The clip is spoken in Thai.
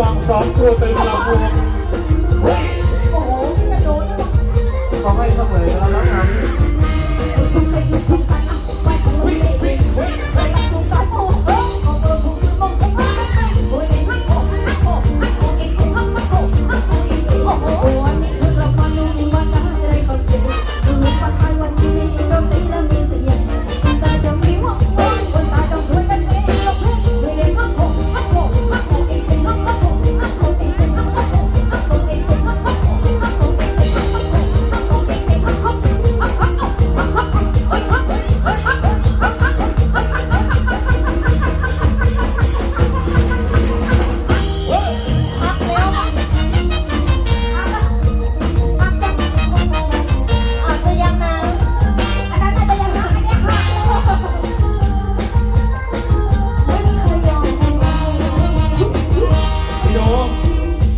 ว่างสองตัวเต็งลำวงโอ้โหพี่กระโดดนขอให้เสมอ